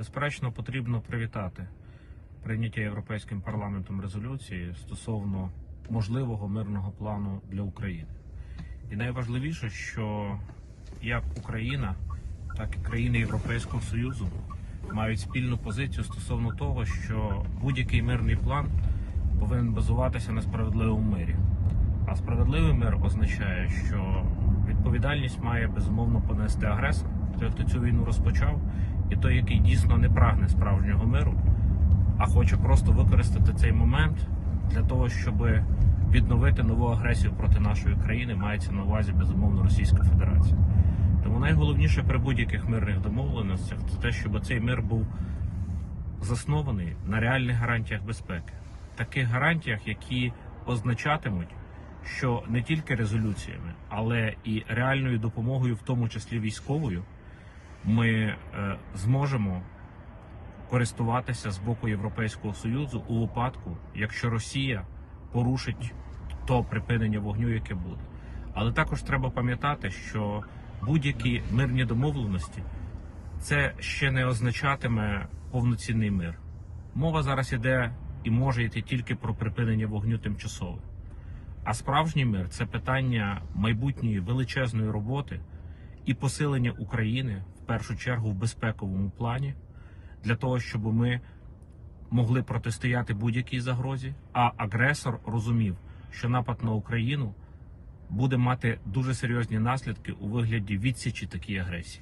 Безперечно, потрібно привітати прийняття Європейським парламентом резолюції стосовно можливого мирного плану для України. І найважливіше, що як Україна, так і країни Європейського Союзу мають спільну позицію стосовно того, що будь-який мирний план повинен базуватися на справедливому мирі. А справедливий мир означає, що відповідальність має безумовно понести агресор, той, хто цю війну розпочав, і той, який дійсно не прагне справжнього миру, а хоче просто використати цей момент для того, щоб відновити нову агресію проти нашої країни, мається на увазі безумовно Російська Федерація. Тому найголовніше при будь-яких мирних домовленостях це те, щоб цей мир був заснований на реальних гарантіях безпеки, таких гарантіях, які означатимуть, що не тільки резолюціями, але і реальною допомогою, в тому числі військовою, ми е, зможемо користуватися з боку Європейського Союзу у випадку, якщо Росія порушить то припинення вогню, яке буде. Але також треба пам'ятати, що будь-які мирні домовленості це ще не означатиме повноцінний мир. Мова зараз іде і може йти тільки про припинення вогню тимчасове. А справжній мир це питання майбутньої величезної роботи і посилення України першу чергу в безпековому плані для того, щоб ми могли протистояти будь-якій загрозі, а агресор розумів, що напад на Україну буде мати дуже серйозні наслідки у вигляді відсічі такій агресії.